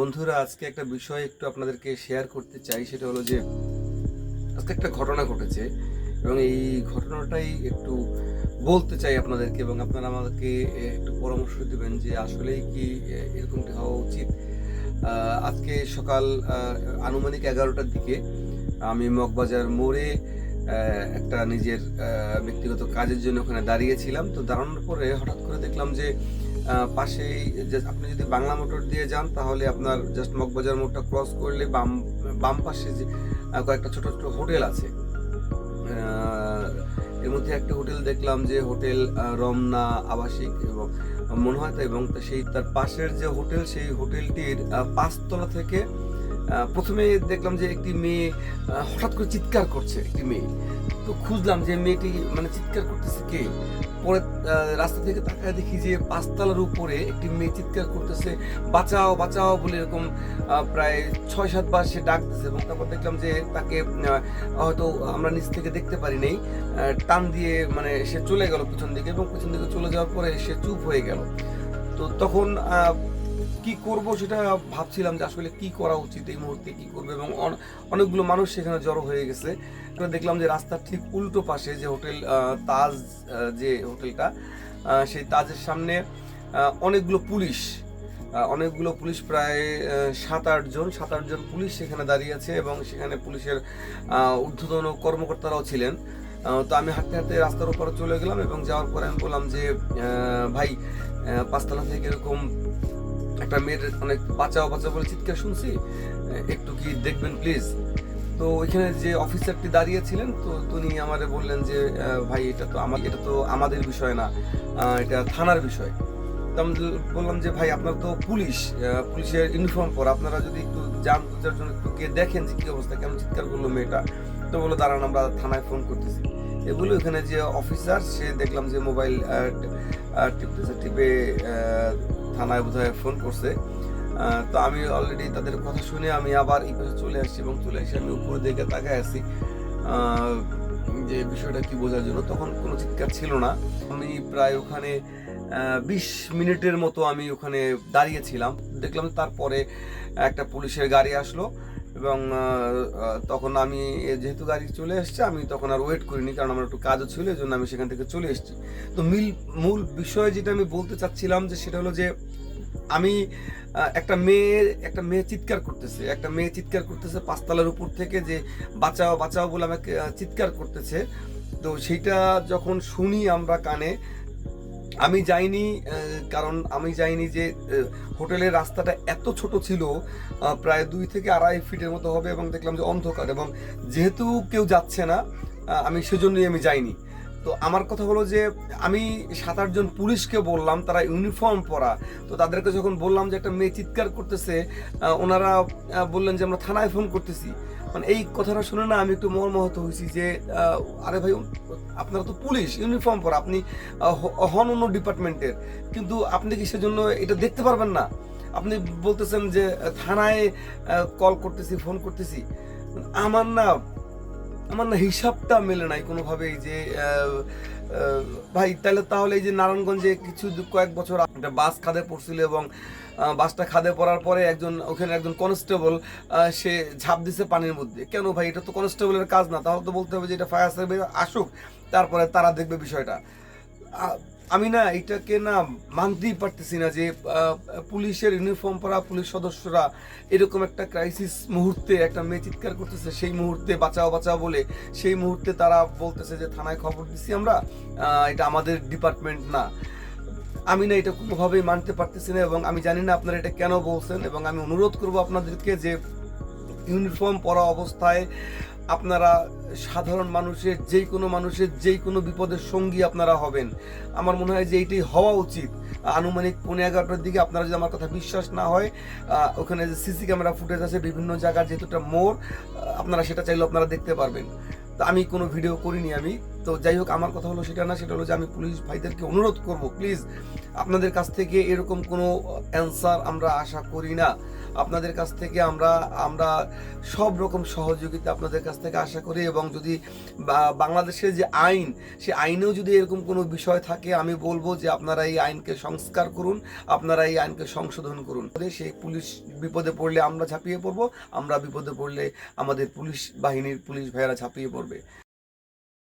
বন্ধুরা, আজকে একটা বিষয় একটু আপনাদেরকে শেয়ার করতে চাই। সেটা হলো যে, আজকে একটা ঘটনা ঘটেছে এবং এই ঘটনাটাই একটু বলতে চাই আপনাদেরকে এবং আপনারা আমাদেরকে একটু পরামর্শ দেবেন যে আসলেই কি এরকমটি হওয়া উচিত। আজকে সকাল আনুমানিক এগারোটার দিকে আমি মগবাজার মোড়ে একটা নিজের ব্যক্তিগত কাজের জন্য ওখানে দাঁড়িয়েছিলাম। তো দাঁড়ানোর পরে হঠাৎ করে দেখলাম যে পাশেই আপনি যদি বাংলা মোটর দিয়ে যান, তাহলে আপনার জাস্ট মগবাজার মোড়টা ক্রস করলে বাম বাম পাশে যে কয়েকটা ছোট ছোট হোটেল আছে। এর মধ্যে একটা হোটেল দেখলাম যে হোটেল রমনা, আবাসিক এবং মনে হয় তো এবং সেই তার পাশের যে হোটেল, সেই হোটেলটির পাঁচতলা থেকে প্রথমে দেখলাম যে একটি মেয়ে হঠাৎ করে চিৎকার করছে একটি মেয়ে। তো খুঁজলাম যে মেয়েটি মানে চিৎকার করতেছে কে? পরে রাস্তা থেকে তাকায় দেখি যে পাঁচতলার উপরে একটি মেয়ে চিৎকার করতেছে, বাঁচাও বাঁচাও বলে এরকম প্রায় ছয় সাতবার সে ডাকতেছে এবং তারপর দেখলাম যে তাকে হয়তো আমরা নিচ থেকে দেখতে পারি নাই টান দিয়ে মানে সে চলে গেল পিছন দিকে এবং পিছন দিকে চলে যাওয়ার পরে সে চুপ হয়ে গেল। তো তখন কি করব সেটা ভাবছিলাম যে আসলে কি করা উচিত এই মুহূর্তে, কি করবে? এবং অন- অনেকগুলো মানুষ সেখানে জড়ো হয়ে গেছে। দেখলাম যে রাস্তার ঠিক উল্টো পাশে যে হোটেল তাজ যে হোটেলটা সেই তাজের সামনে অনেকগুলো পুলিশ অনেকগুলো পুলিশ প্রায় সাত আটজন সাত আটজন পুলিশ সেখানে দাঁড়িয়ে আছে এবং সেখানে পুলিশের ঊর্ধ্বতন কর্মকর্তারাও ছিলেন। তো আমি হাঁটতে হাঁটতে রাস্তার উপরে চলে গেলাম এবং যাওয়ার পরে আমি বললাম যে ভাই পাঁচতলা থেকে এরকম একটা মেয়ের অনেক বাঁচাও বাঁচাও বলে চিৎকার শুনছি। একটু কি দেখবেন প্লিজ। তো ওইখানে যে অফিসারটি দাঁড়িয়েছিলেন, তো তিনি আমারে বললেন যে ভাই, এটা তো আমার এটা তো আমাদের বিষয় না এটা থানার বিষয়। তো আমি বললাম যে, ভাই, আপনার তো পুলিশ পুলিশের ইউনিফর্ম পর, আপনারা যদি একটু যান বুঝার জন্য, একটু গিয়ে দেখেন যে কি অবস্থা, কেমন চিৎকার করল মেয়েটা। তো বলল, দাঁড়ান, আমরা থানায় ফোন করতেছি। এগুলো এখানে যে অফিসার সে দেখলাম যে মোবাইল টিপতেছে, টিপে থানায় বোধহয় ফোন করছে। তো আমি অলরেডি তাদের কথা শুনে আমি আবার এই পাশে চলে আসছি এবং চলে এসে আমি উপরের দিকে তাকায় আসি যে বিষয়টা কি বোঝার জন্য। তখন কোনো চিৎকার ছিল না। আমি প্রায় ওখানে বিশ মিনিটের মতো আমি ওখানে দাঁড়িয়েছিলাম দেখলাম তারপরে একটা পুলিশের গাড়ি আসলো। এবং তখন আমি যেহেতু গাড়ি চলে এসছে, আমি তখন আর ওয়েট করিনি, কারণ আমার একটু কাজও ছিল এই জন্য আমি সেখান থেকে চলে এসেছি। তো মিল, মূল বিষয় যেটা আমি বলতে চাচ্ছিলাম যে সেটা হলো যে, আমি একটা মেয়ে একটা মেয়ে চিৎকার করতেছে, একটা মেয়ে চিৎকার করতেছে পাঁচতলার উপর থেকে যে, বাঁচাও বাঁচাও বলে আমাকে চিৎকার করতেছে। তো সেইটা যখন শুনি আমরা কানে আমি যাইনি কারণ আমি যাইনি যে হোটেলের রাস্তাটা এত ছোট ছিল প্রায় দুই থেকে আড়াই ফিটের মতো হবে এবং দেখলাম যে অন্ধকার এবং যেহেতু কেউ যাচ্ছে না আমি সেজন্যই আমি যাইনি। তো আমার কথা হলো যে, আমি সাত আটজন পুলিশকে বললাম, তারা ইউনিফর্ম পরা, তো তাদেরকে যখন বললাম যে একটা মেয়ে চিৎকার করতেছে ওনারা বললেন যে আমরা থানায় ফোন করতেছি। মানে এই কথাটা শুনে না আমি একটু মর্মাহত হয়েছি যে আরে ভাই, আপনারা তো পুলিশ, ইউনিফর্ম পরা, আপনি হন অন্য ডিপার্টমেন্টের। কিন্তু আপনি কি সেজন্য এটা দেখতে পারবেন না? আপনি বলতেছেন যে, থানায় কল করতেছি ফোন করতেছি। আমার না আমার না হিসাবটা মেলে নাই কোনোভাবেই যে ভাই, তাহলে তাহলে এই যে নারায়ণগঞ্জে কিছু কয়েক বছর একটা বাস খাদে পড়ছিল এবং বাসটা খাদে পড়ার পরে একজন, ওখানে একজন কনস্টেবল সে ঝাঁপ দিছে পানির মধ্যে। কেন ভাই, এটা তো কনস্টেবলের কাজ না। তাহলে তো বলতে হবে যে এটা ফায়ার সার্ভিস আসুক, তারপরে তারা দেখবে বিষয়টা। আমি না এটাকে না মানতেই পারতেছি না যে পুলিশের ইউনিফর্ম পরা পুলিশ সদস্যরা এরকম একটা ক্রাইসিস মুহূর্তে, একটা মেয়ে চিৎকার করতেছে, সেই মুহূর্তে বাঁচাও বাঁচাও বলে সেই মুহূর্তে তারা বলতেছে যে, থানায় খবর দিছি আমরা এটা আমাদের ডিপার্টমেন্ট না। আমি না এটা কোনোভাবেই মানতে পারতেছি না এবং আমি জানি না আপনারা এটা কেন বলছেন এবং আমি অনুরোধ করব আপনাদেরকে যে ইউনিফর্ম পরা অবস্থায় আপনারা সাধারণ মানুষের যেই কোনো মানুষের যেই কোনো বিপদের সঙ্গী আপনারা হবেন। আমার মনে হয় যে এইটাই হওয়া উচিত। আনুমানিক পনেরো এগারোটার দিকে আপনারা যদি আমার কথা বিশ্বাস না হয় ওখানে যে সিসি ক্যামেরা ফুটেজ আছে বিভিন্ন জায়গার যেহেতু একটা মোড় আপনারা সেটা চাইলে আপনারা দেখতে পারবেন। তা আমি কোনো ভিডিও করিনি আমি। তো যাই হোক, আমার কথা হলো সেটা না, সেটা হলো যে আমি পুলিশ ভাইদেরকে অনুরোধ করব প্লিজ আপনাদের কাছ থেকে এরকম কোনো অ্যান্সার আমরা আশা করি না। আপনাদের কাছ থেকে আমরা আমরা সব রকম সহযোগিতা আপনাদের কাছ থেকে আশা করি এবং যদি বাংলাদেশের যে আইন, সে আইনেও যদি এরকম কোনো বিষয় থাকে, আমি বলব যে আপনারা এই আইনকে সংস্কার করুন, আপনারা এই আইনকে সংশোধন করুন। সেই পুলিশ বিপদে পড়লে আমরা ঝাঁপিয়ে পড়ব, আমরা বিপদে পড়লে আমাদের পুলিশ বাহিনীর পুলিশ ভাইয়েরা ঝাঁপিয়ে পড়বে।